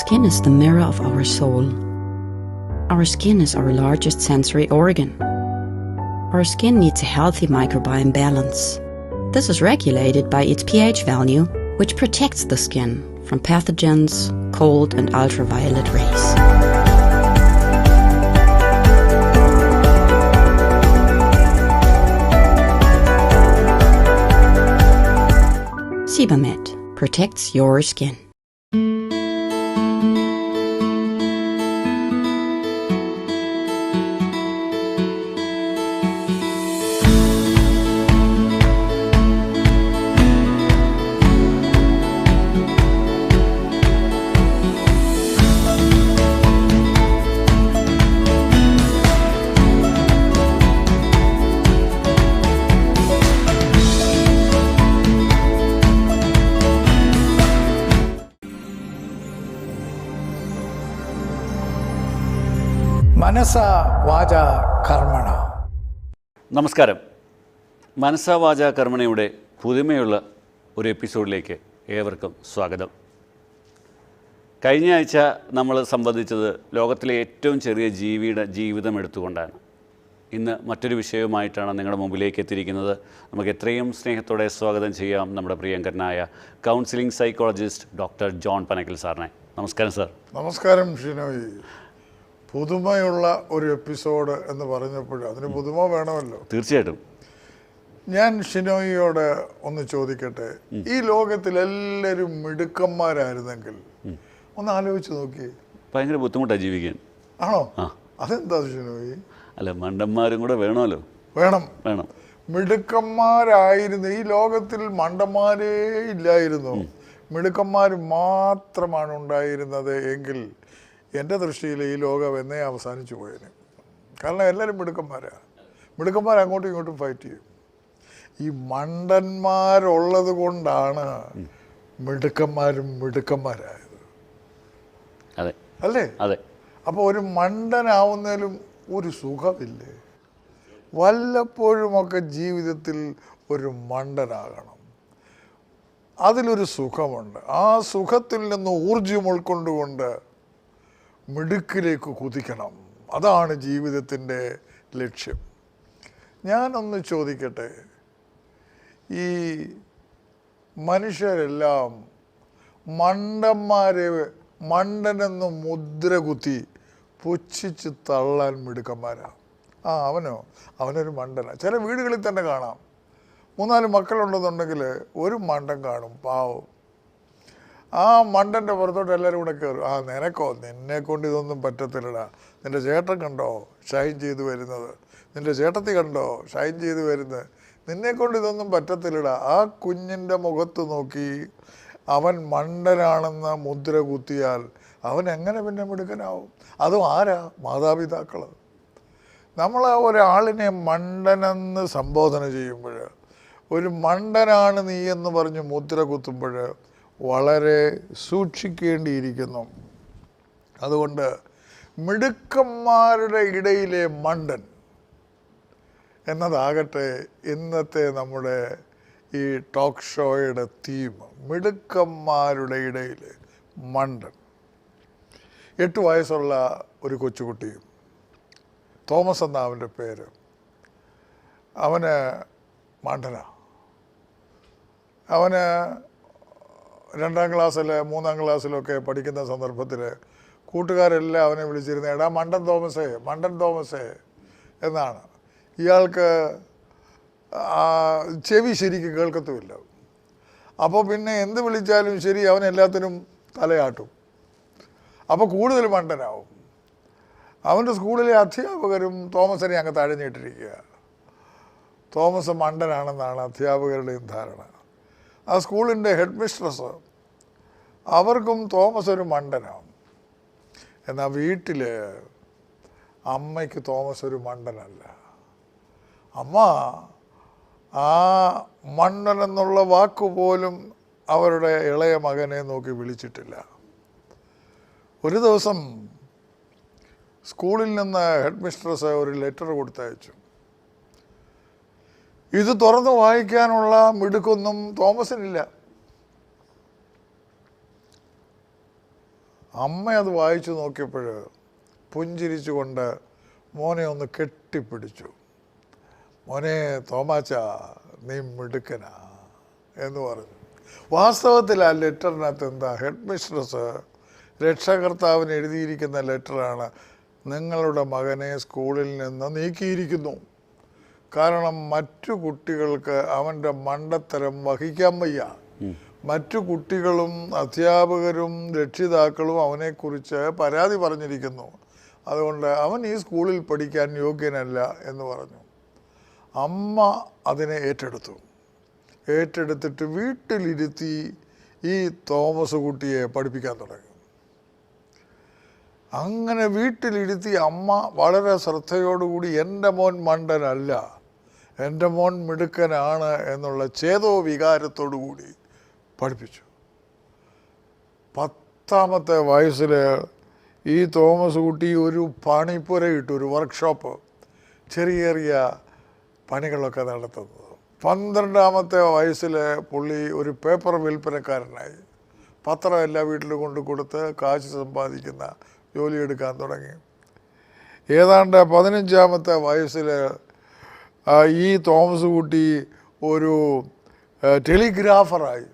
Skin is the mirror of our soul. Our skin is our largest sensory organ. Our skin needs a healthy microbiome balance. This is regulated by its pH value, which protects the skin from pathogens, cold, and ultraviolet rays. Sebamed protects your skin. മനസ വാച കർമ്മണ. നമസ്കാരം. മനസ്സാവാച കർമ്മണയുടെ പുതുമയുള്ള ഒരു എപ്പിസോഡിലേക്ക് ഏവർക്കും സ്വാഗതം. കഴിഞ്ഞ ആഴ്ച നമ്മൾ സംബന്ധിച്ചത് ലോകത്തിലെ ഏറ്റവും ചെറിയ ജീവിയുടെ ജീവിതം എടുത്തുകൊണ്ടാണ്. ഇന്ന് മറ്റൊരു വിഷയവുമായിട്ടാണ് നിങ്ങളുടെ മുമ്പിലേക്ക് എത്തിയിരിക്കുന്നത്. നമുക്ക് എത്രയും സ്നേഹത്തോടെ സ്വാഗതം ചെയ്യാം നമ്മുടെ പ്രിയങ്കരനായ counselling psychologist doctor John Panakkal സാറിനെ. നമസ്കാരം സാർ. നമസ്കാരം ഷിനോയി. പുതുമയുള്ള ഒരു എപ്പിസോഡ് എന്ന് പറഞ്ഞപ്പോൾ അതിന് പുതുമ വേണമല്ലോ. തീർച്ചയായിട്ടും. ഞാൻ ഷിനോയിയോട് ഒന്ന് ചോദിക്കട്ടെ ഈ ലോകത്തിൽ എല്ലാവരും മിടുക്കന്മാരായിരുന്നെങ്കിൽ ഒന്ന് ആലോചിച്ച് നോക്കി. ഭയങ്കര ബുദ്ധിമുട്ടാണ് ജീവിക്കാൻ. ആണോ? അതെന്താ ഷിനോയി? അല്ല മണ്ടന്മാരും കൂടെ വേണമല്ലോ. വേണം. വേണം. മിടുക്കന്മാരായിരുന്നു. ഈ ലോകത്തിൽ മണ്ടന്മാരേ ഇല്ലായിരുന്നു. മിടുക്കന്മാർ മാത്രമാണ് ഉണ്ടായിരുന്നത് എങ്കിൽ എന്റെ ദൃഷ്ടിയിൽ ഈ ലോകം എന്നേ അവസാനിച്ചു പോയതിന് കാരണം എല്ലാവരും മിടുക്കന്മാരാണ്. മിടുക്കന്മാർ അങ്ങോട്ടും ഇങ്ങോട്ടും ഫൈറ്റ് ചെയ്യും. ഈ മണ്ടന്മാരുള്ളത് കൊണ്ടാണ് മിടുക്കന്മാരും മിടുക്കന്മാരായത്. അതെ. അല്ലേ? അതെ. അപ്പോൾ ഒരു മണ്ടനാവുന്നതിലും ഒരു സുഖമില്ലേ? വല്ലപ്പോഴുമൊക്കെ ജീവിതത്തിൽ ഒരു മണ്ടനാകണം. അതിലൊരു സുഖമുണ്ട്. ആ സുഖത്തിൽ നിന്ന് ഊർജം ഉൾക്കൊണ്ടുകൊണ്ട് മിടുക്കിലേക്ക് കുതിക്കണം. അതാണ് ജീവിതത്തിന്റെ ലക്ഷ്യം. ഞാനൊന്ന് ചോദിക്കട്ടെ? ഈ മനുഷ്യരെല്ലാം മണ്ടന്മാരെ മണ്ടനെന്ന് മുദ്ര കുത്തി പുച്ഛിച്ച് തള്ളാൻ മിടുക്കന്മാരാ. ആ അവനോ? അവനൊരു മണ്ടനാണ് ചില വീടുകളിൽ തന്നെ കാണാം. മൂന്നാൽ മക്കളുണ്ടെന്നുണ്ടെങ്കിൽ ഒരു മണ്ടൻ കാണും. പാവം. ആ മണ്ടന്റെ പുറത്തോട്ട് എല്ലാവരും കൂടെ കയറും ആ നിനക്കോ? നിന്നെ കൊണ്ട് ഇതൊന്നും പറ്റത്തില്ലടാ. നിന്റെ ചേട്ടൻ കണ്ടോ ഷൈൻ ചെയ്ത് വരുന്നത്? നിന്റെ ചേട്ടത്തി കണ്ടോ ഷൈൻ ചെയ്ത് വരുന്നത്? നിന്നെ കൊണ്ട് ഇതൊന്നും പറ്റത്തില്ലടാ. ആ കുഞ്ഞിന്റെ മുഖത്ത് നോക്കി അവൻ മണ്ടനാണെന്ന മുദ്ര കുത്തിയാൽ അവൻ എങ്ങനെ പിന്നെ മിടുക്കനാവും? അതും ആരാ? മാതാപിതാക്കൾ നമ്മൾ ഒരാളിനെ മണ്ടനെന്ന് സംബോധന ചെയ്യുമ്പോൾ ഒരു മണ്ടനാണ് നീ എന്ന് പറഞ്ഞ് മുദ്ര കുത്തുമ്പോൾ വളരെ സൂക്ഷിക്കേണ്ടിയിരിക്കുന്നു. അതുകൊണ്ട് മിടുക്കന്മാരുടെ ഇടയിലെ മണ്ടൻ എന്നതാകട്ടെ ഇന്നത്തെ നമ്മുടെ ഈ ടോക്ക് ഷോയുടെ തീം മിടുക്കന്മാരുടെ ഇടയിൽ മണ്ടൻ. എട്ട് വയസ്സുള്ള ഒരു കൊച്ചുകുട്ടി തോമസ് എന്ന അവന്റെ പേര്. അവന് മണ്ടനാണ് അവന് രണ്ടാം ക്ലാസ്സിൽ മൂന്നാം ക്ലാസ്സിലൊക്കെ പഠിക്കുന്ന സന്ദർഭത്തിൽ കൂട്ടുകാരെല്ലാം അവനെ വിളിച്ചിരുന്ന എടാ മണ്ടൻ തോമസേ മണ്ടൻ തോമസേ എന്നാണ്. ഇയാൾക്ക് ചെവി ശരിക്കും കേൾക്കത്തുമില്ല. അപ്പോൾ പിന്നെ എന്ത് വിളിച്ചാലും ശരി അവൻ എല്ലാത്തിനും തലയാട്ടും. അപ്പോൾ കൂടുതൽ മണ്ടനാവും. അവന്റെ സ്കൂളിലെ അധ്യാപകരും തോമസിനെ അങ്ങ് തഴഞ്ഞിട്ടിരിക്കുക തോമസ് മണ്ടനാണെന്നാണ് അധ്യാപകരുടെയും ധാരണ. ആ സ്കൂളിന്റെ ഹെഡ് മിസ്ട്രസ് അവർക്കും തോമസ് ഒരു മണ്ടനാണ്. എന്നാൽ വീട്ടിൽ അമ്മയ്ക്ക് തോമസ് ഒരു മണ്ടനല്ല. അമ്മ ആ മണ്ടനെന്നുള്ള വാക്ക് പോലും അവരുടെ ഇളയ മകനെ നോക്കി വിളിച്ചിട്ടില്ല. ഒരു ദിവസം സ്കൂളിൽ നിന്ന് ഹെഡ് മിസ്ട്രസ് ഒരു ലെറ്റർ കൊടുത്തയച്ചു. ഇത് തുറന്ന് വായിക്കാനുള്ള മിടുക്കൊന്നും തോമസിനില്ല. അമ്മ അത് വായിച്ചു നോക്കിയപ്പോൾ പുഞ്ചിരിച്ചുകൊണ്ട് മോനെ ഒന്ന് കെട്ടിപ്പിടിച്ചു. മോനെ തോമാച്ച നീ മിടുക്കനാ എന്ന് പറഞ്ഞു. വാസ്തവത്തിൽ ആ ലെറ്ററിനകത്ത് എന്താ ഹെഡ് മിസ്ട്രസ് രക്ഷകർത്താവിന് എഴുതിയിരിക്കുന്ന ലെറ്ററാണ് നിങ്ങളുടെ മകനെ സ്കൂളിൽ നിന്ന് നീക്കിയിരിക്കുന്നു. കാരണം മറ്റു കുട്ടികൾക്ക് അവന്റെ മണ്ടത്തരം വഹിക്കാൻ വയ്യ. മറ്റു കുട്ടികളും അധ്യാപകരും രക്ഷിതാക്കളും അവനെക്കുറിച്ച് പരാതി പറഞ്ഞിരിക്കുന്നു. അതുകൊണ്ട് അവൻ ഈ സ്കൂളിൽ പഠിക്കാൻ യോഗ്യനല്ല എന്ന് പറഞ്ഞു. അമ്മ അതിനെ ഏറ്റെടുത്തു. ഏറ്റെടുത്തിട്ട് വീട്ടിലിരുത്തി ഈ തോമസ് കുട്ടിയെ പഠിപ്പിക്കാൻ തുടങ്ങി. അങ്ങനെ വീട്ടിലിരുത്തി അമ്മ വളരെ ശ്രദ്ധയോടുകൂടി എന്റെ മോൻ മണ്ടനല്ല. എന്റെ മോൻ മിടുക്കനാണ് എന്നുള്ള ചേതോ വികാരത്തോടു കൂടി പഠിപ്പിച്ചു. പത്താമത്തെ വയസ്സിൽ ഈ തോമസ് കുട്ടി ഒരു പണിപ്പുര ഇട്ടു ഒരു വർക്ക്ഷോപ്പ് ചെറിയ ചെറിയ പണികളൊക്കെ നടത്തുന്നത്. പന്ത്രണ്ടാമത്തെ വയസ്സിൽ പുള്ളി ഒരു പേപ്പർ വിൽപ്പനക്കാരനായി പത്രം എല്ലാ വീട്ടിലും കൊണ്ട് കൊടുത്ത് കാശ് സമ്പാദിക്കുന്ന ജോലിയെടുക്കാൻ തുടങ്ങി. ഏതാണ്ട് പതിനഞ്ചാമത്തെ വയസ്സിൽ ഈ തോമസ് കുട്ടി ഒരു ടെലിഗ്രാഫറായി.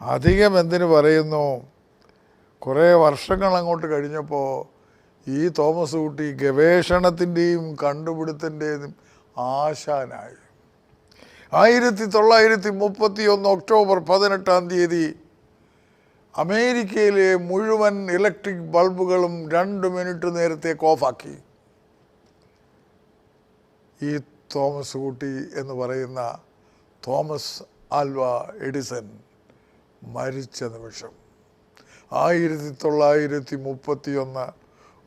അധികം എന്തിനു പറയുന്നു? കുറേ വർഷങ്ങൾ അങ്ങോട്ട് കഴിഞ്ഞപ്പോൾ ഈ തോമസ് കുട്ടി ഗവേഷണത്തിന്റെയും കണ്ടുപിടുത്തിന്റെയും ആശാനായി. ആയിരത്തി തൊള്ളായിരത്തി മുപ്പത്തി ഒന്ന് ഒക്ടോബർ പതിനെട്ടാം തീയതി അമേരിക്കയിലെ മുഴുവൻ ഇലക്ട്രിക് ബൾബുകളും രണ്ട് മിനിറ്റ് നേരത്തേക്ക് ഓഫാക്കി. ഈ തോമസ് കുട്ടി എന്ന് പറയുന്ന തോമസ് ആൽവ എഡിസൺ മരിച്ച നിമിഷം. ആയിരത്തി തൊള്ളായിരത്തി മുപ്പത്തി ഒന്ന്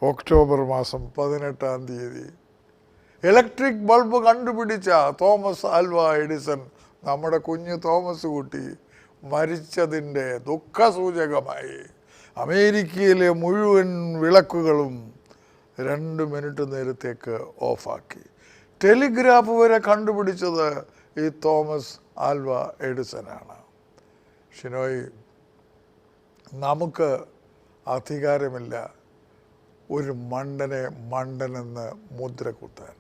ഒക്ടോബർ മാസം പതിനെട്ടാം തീയതി. ഇലക്ട്രിക് ബൾബ് കണ്ടുപിടിച്ച തോമസ് ആൽവ എഡിസൺ നമ്മുടെ കുഞ്ഞ് തോമസ് കുട്ടി മരിച്ചതിന്റെ ദുഃഖസൂചകമായി. അമേരിക്കയിലെ മുഴുവൻ വിളക്കുകളും രണ്ട് മിനിറ്റ് നേരത്തേക്ക് ഓഫാക്കി. ടെലിഗ്രാഫ് വരെ കണ്ടുപിടിച്ചത് ഈ തോമസ് ആൽവ എഡിസനാണ് ഷിനോയ് നമുക്ക് അധികാരമില്ല. ഒരു മണ്ടനെ മണ്ടനെന്ന് മുദ്ര കുത്താൻ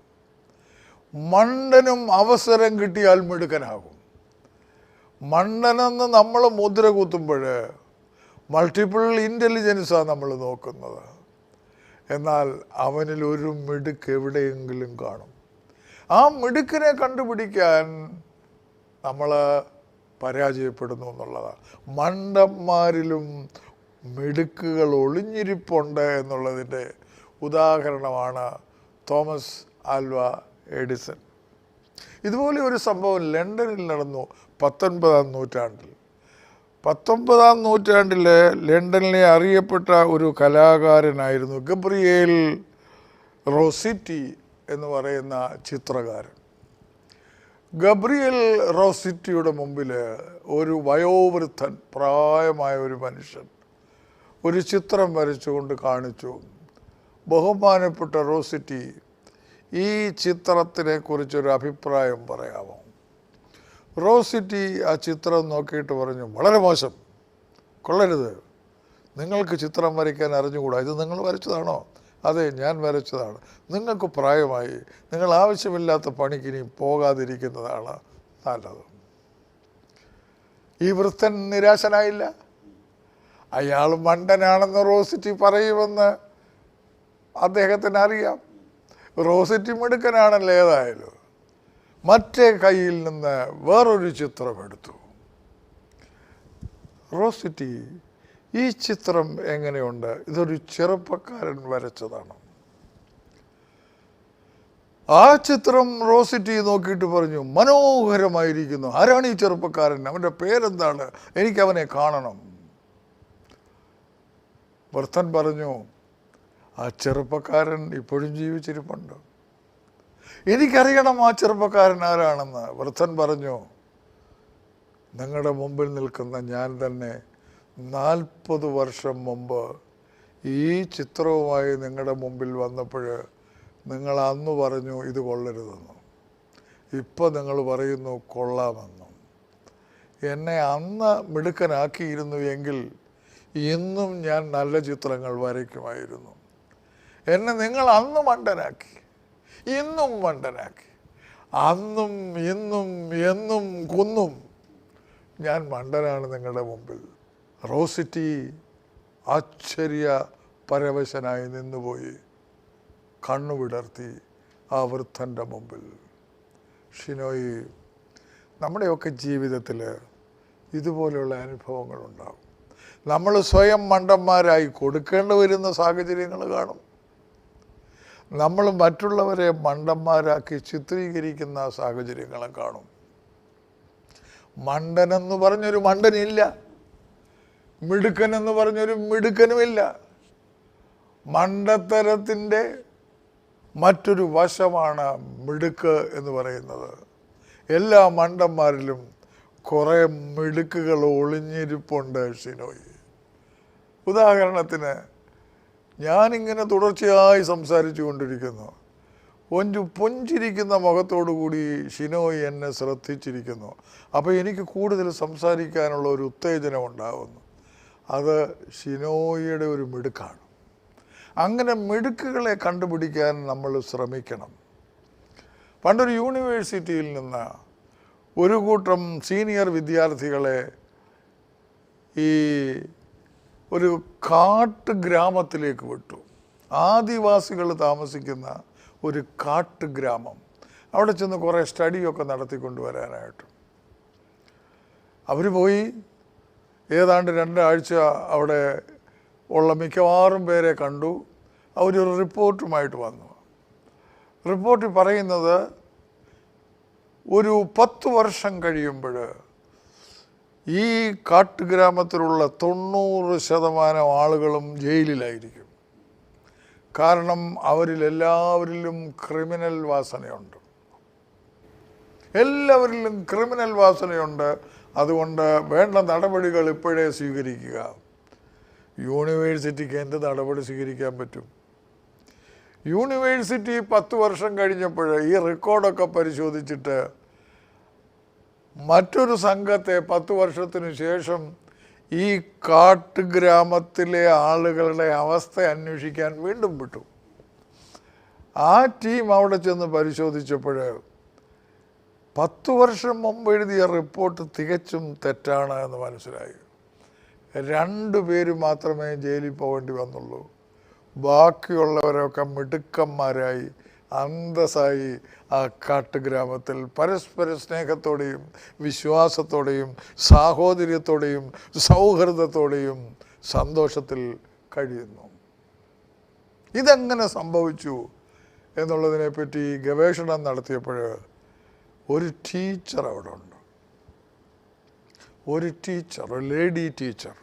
മണ്ടനും അവസരം കിട്ടിയാൽ മിടുക്കനാകും. മണ്ടനെന്ന് നമ്മൾ മുദ്ര കുത്തുമ്പോൾ മൾട്ടിപ്പിൾ ഇന്റലിജൻസാണ് നമ്മൾ നോക്കുന്നത്. എന്നാൽ അവനിൽ ഒരു മിടുക്ക് എവിടെയെങ്കിലും കാണും. ആ മിടുക്കിനെ കണ്ടുപിടിക്കാൻ നമ്മൾ പരാജയപ്പെടുന്നു എന്നുള്ളതാണ്. മണ്ടന്മാരിലും മിടുക്കുകൾ ഒളിഞ്ഞിരിപ്പുണ്ട് എന്നുള്ളതിന്റെ ഉദാഹരണമാണ് തോമസ് ആൽവ എഡിസൺ. ഇതുപോലെ ഒരു സംഭവം ലണ്ടനിൽ നടന്നു പത്തൊൻപതാം നൂറ്റാണ്ടിൽ. പത്തൊമ്പതാം നൂറ്റാണ്ടിൽ ലണ്ടനിലെ അറിയപ്പെട്ട ഒരു കലാകാരനായിരുന്നു ഗബ്രിയേൽ റോസിറ്റി എന്ന് പറയുന്ന ചിത്രകാരൻ. ഗബ്രിയൽ റോസിറ്റിയുടെ മുമ്പിൽ ഒരു വയോവൃദ്ധൻ പ്രായമായ ഒരു മനുഷ്യൻ ഒരു ചിത്രം വരച്ചുകൊണ്ട് കാണിച്ചു. ബഹുമാനപ്പെട്ട റോസിറ്റി ഈ ചിത്രത്തിനെ കുറിച്ചൊരു അഭിപ്രായം പറയാമോ? റോസിറ്റി ആ ചിത്രം നോക്കിയിട്ട് പറഞ്ഞു വളരെ മോശം. കൊള്ളരുത്. നിങ്ങൾക്ക് ചിത്രം വരയ്ക്കാൻ അറിഞ്ഞുകൂടാ. ഇത് നിങ്ങൾ വരച്ചതാണോ? അതെ ഞാൻ വരച്ചതാണ്. നിങ്ങൾക്ക് പ്രായമായി നിങ്ങൾ ആവശ്യമില്ലാത്ത പണിക്ക് ഇനി പോകാതിരിക്കുന്നതാണ് നല്ലത്. ഈ വൃത്തൻ നിരാശനായില്ല. അയാൾ മണ്ടനാണെന്ന് റോസിറ്റി പറയുമെന്ന് അദ്ദേഹത്തിന് അറിയാം റോസിറ്റി മിടുക്കനാണല്ലോ ഏതായാലും. മറ്റേ കയ്യിൽ നിന്ന് വേറൊരു ചിത്രം എടുത്തു. റോസിറ്റി ഈ ചിത്രം എങ്ങനെയുണ്ട്? ഇതൊരു ചെറുപ്പക്കാരൻ വരച്ചതാണ്. ആ ചിത്രം റോസിറ്റി നോക്കിയിട്ട് പറഞ്ഞു മനോഹരമായിരിക്കുന്നു. ആരാണ് ഈ ചെറുപ്പക്കാരൻ? അവന്റെ പേരെന്താണ്? എനിക്ക് അവനെ കാണണം. വൃത്തൻ പറഞ്ഞു ആ ചെറുപ്പക്കാരൻ ഇപ്പോഴും ജീവിച്ചിരിപ്പുണ്ട്. എനിക്കറിയണം ആ ചെറുപ്പക്കാരൻ ആരാണെന്ന്. വൃത്തൻ പറഞ്ഞു നിങ്ങളുടെ മുമ്പിൽ നിൽക്കുന്ന ഞാൻ തന്നെ നാൽപ്പത് വർഷം മുമ്പ് ഈ ചിത്രവുമായി നിങ്ങളുടെ മുമ്പിൽ വന്നപ്പോൾ നിങ്ങൾ അന്ന് പറഞ്ഞു ഇത് കൊള്ളരുതെന്ന്. ഇപ്പോൾ നിങ്ങൾ പറയുന്നു കൊള്ളാമെന്നും. എന്നെ അന്ന് മിടുക്കനാക്കിയിരുന്നു എങ്കിൽ ഇന്നും ഞാൻ നല്ല ചിത്രങ്ങൾ വരയ്ക്കുമായിരുന്നു. എന്നെ നിങ്ങൾ അന്ന് മണ്ടനാക്കി. ഇന്നും മണ്ടനാക്കി. അന്നും ഇന്നും എന്നും കുന്നും. ഞാൻ മണ്ടനാണ് നിങ്ങളുടെ മുമ്പിൽ. റോസിറ്റി ആശ്ചര്യ പരവശനായി നിന്നുപോയി. കണ്ണുവിടർത്തി ആ വൃദ്ധന്റെ മുമ്പിൽ. ഷിനോയി നമ്മുടെയൊക്കെ ജീവിതത്തിൽ ഇതുപോലെയുള്ള അനുഭവങ്ങളുണ്ടാകും നമ്മൾ സ്വയം മണ്ടന്മാരായി കൊടുക്കേണ്ടി വരുന്ന സാഹചര്യങ്ങൾ കാണും. നമ്മൾ മറ്റുള്ളവരെ മണ്ടന്മാരാക്കി ചിത്രീകരിക്കുന്ന സാഹചര്യങ്ങളും കാണും. മണ്ടനെന്ന് പറഞ്ഞൊരു മണ്ടനില്ല. മിടുക്കനെന്ന് പറഞ്ഞൊരു മിടുക്കനുമില്ല. മണ്ടത്തരത്തിന്റെ മറ്റൊരു വശമാണ് മിടുക്ക് എന്ന് പറയുന്നത്. എല്ലാ മണ്ടന്മാരിലും കുറേ മിടുക്കുകൾ ഒളിഞ്ഞിരിപ്പുണ്ട് ഷിനോയി. ഉദാഹരണത്തിന് ഞാനിങ്ങനെ തുടർച്ചയായി സംസാരിച്ചു കൊണ്ടിരിക്കുന്നു. ഒഞ്ചു പൊഞ്ചിരിക്കുന്ന മുഖത്തോടു കൂടി ഷിനോയി എന്നെ ശ്രദ്ധിച്ചിരിക്കുന്നു. അപ്പോൾ എനിക്ക് കൂടുതൽ സംസാരിക്കാനുള്ള ഒരു ഉത്തേജനം ഉണ്ടാകുന്നു അത് ഷിനോയിയുടെ ഒരു മിടുക്കാണ്. അങ്ങനെ മിടുക്കുകളെ കണ്ടുപിടിക്കാൻ നമ്മൾ ശ്രമിക്കണം. പണ്ടൊരു യൂണിവേഴ്സിറ്റിയിൽ നിന്ന് ഒരു കൂട്ടം സീനിയർ വിദ്യാർത്ഥികളെ ഈ ഒരു കാട്ട് ഗ്രാമത്തിലേക്ക് വിട്ടു. ആദിവാസികൾ താമസിക്കുന്ന ഒരു കാട്ട് ഗ്രാമം. അവിടെ ചെന്ന് കുറേ സ്റ്റഡിയൊക്കെ നടത്തിക്കൊണ്ടുവരാനായിട്ട്. അവർ പോയി. ഏതാണ്ട് രണ്ടാഴ്ച അവിടെ ഉള്ള മിക്കവാറും പേരെ കണ്ടു. അവരൊരു റിപ്പോർട്ടുമായിട്ട് വന്നു. റിപ്പോർട്ടിൽ പറയുന്നത് ഒരു പത്ത് വർഷം കഴിയുമ്പോൾ ഈ കാട്ടുഗ്രാമത്തിലുള്ള തൊണ്ണൂറ് ശതമാനം ആളുകളും ജയിലിലായിരിക്കും. കാരണം അവരിലെല്ലാവരിലും ക്രിമിനൽ വാസനയുണ്ട്. എല്ലാവരിലും ക്രിമിനൽ വാസനയുണ്ട്. അതുകൊണ്ട് വേണ്ട നടപടികൾ ഇപ്പോഴേ സ്വീകരിക്കുക. യൂണിവേഴ്സിറ്റിക്ക് എന്ത് നടപടി സ്വീകരിക്കാൻ പറ്റും? യൂണിവേഴ്സിറ്റി പത്ത് വർഷം കഴിഞ്ഞപ്പോൾ ഈ റെക്കോർഡൊക്കെ പരിശോധിച്ചിട്ട് മറ്റൊരു സംഘത്തെ പത്ത് വർഷത്തിനു ശേഷം ഈ കാട്ടുഗ്രാമത്തിലെ ആളുകളുടെ അവസ്ഥ അന്വേഷിക്കാൻ വീണ്ടും വിട്ടു. ആ ടീം അവിടെ ചെന്ന് പരിശോധിച്ചപ്പോൾ പത്ത് വർഷം മുമ്പ് എഴുതിയ റിപ്പോർട്ട് തികച്ചും തെറ്റാണ് എന്ന് മനസ്സിലായി. രണ്ടു പേര് മാത്രമേ ജയിലിൽ പോകേണ്ടി വന്നുള്ളൂ. ബാക്കിയുള്ളവരൊക്കെ മിടുക്കന്മാരായി അന്തസ്സായി ആ കാട്ടുഗ്രാമത്തിൽ പരസ്പര സ്നേഹത്തോടെയും വിശ്വാസത്തോടെയും സാഹോദര്യത്തോടെയും സൗഹൃദത്തോടെയും സന്തോഷത്തിൽ കഴിയുന്നു. ഇതെങ്ങനെ സംഭവിച്ചു എന്നുള്ളതിനെപ്പറ്റി ഗവേഷണം നടത്തിയപ്പോൾ ഒരു ടീച്ചർ അവിടെ ഉണ്ട്. ഒരു ടീച്ചർ ഒരു ലേഡി ടീച്ചർ.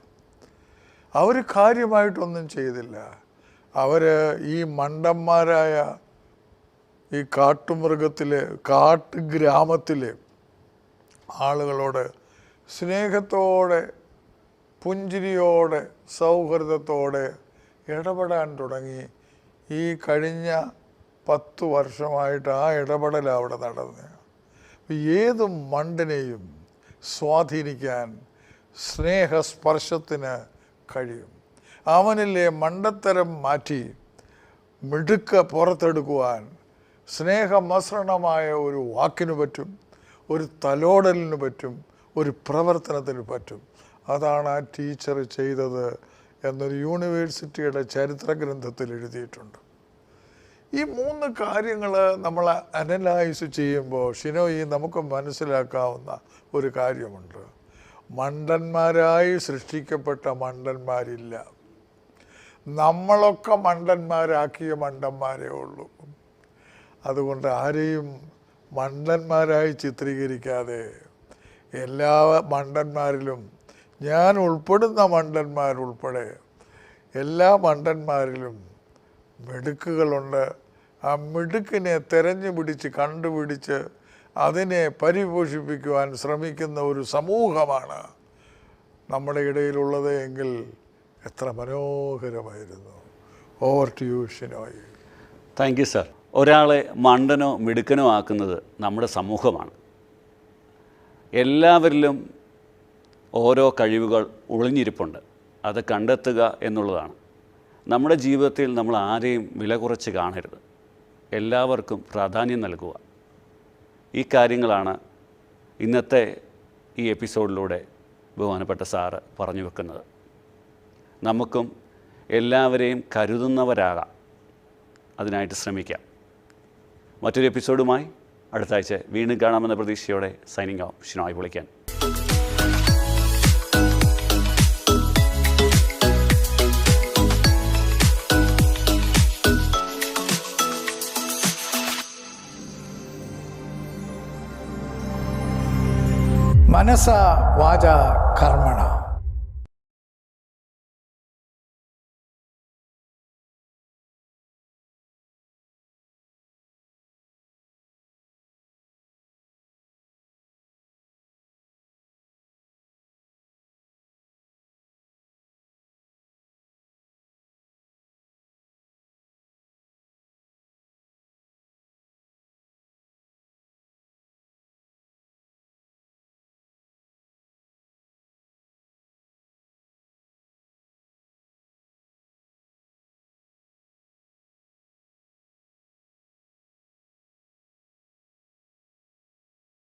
അവർ കാര്യമായിട്ടൊന്നും ചെയ്തില്ല. അവർ ഈ മണ്ടന്മാരായ ഈ കാട്ടുമൃഗത്തിലെ കാട്ടുഗ്രാമത്തിലെ ആളുകളോട് സ്നേഹത്തോടെ പുഞ്ചിരിയോടെ സൗഹൃദത്തോടെ ഇടപെടാൻ തുടങ്ങി. ഈ കഴിഞ്ഞ പത്ത് വർഷമായിട്ട് ആ ഇടപെടൽ അവിടെ നടന്നത് ഏത് മണ്ടനെയും സ്വാധീനിക്കാൻ സ്നേഹസ്പർശത്തിന് കഴിയും. അവനിലെ മണ്ടത്തരം മാറ്റി മിടുക്ക് പുറത്തെടുക്കുവാൻ സ്നേഹമസൃണമായ ഒരു വാക്കിനു പറ്റും ഒരു തലോടലിന് പറ്റും ഒരു പ്രവർത്തനത്തിന് പറ്റും. അതാണ് ആ ടീച്ചർ ചെയ്തത് എന്നൊരു യൂണിവേഴ്സിറ്റിയുടെ ചരിത്ര ഗ്രന്ഥത്തിൽ എഴുതിയിട്ടുണ്ട്. ഈ മൂന്ന് കാര്യങ്ങൾ നമ്മൾ അനലൈസ് ചെയ്യുമ്പോൾ ഷിനോയി നമുക്ക് മനസ്സിലാക്കാവുന്ന ഒരു കാര്യമുണ്ട്. മണ്ടന്മാരായി സൃഷ്ടിക്കപ്പെട്ട മണ്ടന്മാരില്ല. നമ്മളൊക്കെ മണ്ടന്മാരാക്കിയ മണ്ടന്മാരേ ഉള്ളൂ. അതുകൊണ്ട് ആരെയും മണ്ടന്മാരായി ചിത്രീകരിക്കാതെ എല്ലാ മണ്ടന്മാരിലും ഞാൻ ഉൾപ്പെടുന്ന മണ്ടന്മാരുൾപ്പെടെ എല്ലാ മണ്ടന്മാരിലും മിടുക്കുകളുണ്ട്. ആ മിടുക്കിനെ തെരഞ്ഞു പിടിച്ച് കണ്ടുപിടിച്ച് അതിനെ പരിപോഷിപ്പിക്കുവാൻ ശ്രമിക്കുന്ന ഒരു സമൂഹമാണ് നമ്മുടെ ഇടയിലുള്ളത് എങ്കിൽ എത്ര മനോഹരമായിരുന്നു. Over to Shinoy thank you sir ഒരാളെ മണ്ടനോ മിടുക്കനോ ആക്കുന്നത് നമ്മുടെ സമൂഹമാണ്. എല്ലാവരിലും ഓരോ കഴിവുകൾ ഒളിഞ്ഞിരിപ്പുണ്ട്. അത് കണ്ടെത്തുക എന്നുള്ളതാണ്. നമ്മുടെ ജീവിതത്തിൽ നമ്മൾ ആരെയും വില കുറച്ച് കാണരുത്. എല്ലാവർക്കും പ്രാധാന്യം നൽകുക. ഈ കാര്യങ്ങളാണ് ഇന്നത്തെ ഈ എപ്പിസോഡിലൂടെ ബഹുമാനപ്പെട്ട സാറ് പറഞ്ഞു വെക്കുന്നത്. നമുക്കും എല്ലാവരെയും കരുതുന്നവരാകാം. അതിനായിട്ട് ശ്രമിക്കാം. മറ്റൊരു എപ്പിസോഡുമായി അടുത്ത ആഴ്ച വീണ്ടും കാണാമെന്ന പ്രതീക്ഷയോടെ സൈനിങ് ആവും ഷിനോയ് വിളിക്കാൻ മനസ വാച കർമ്മണ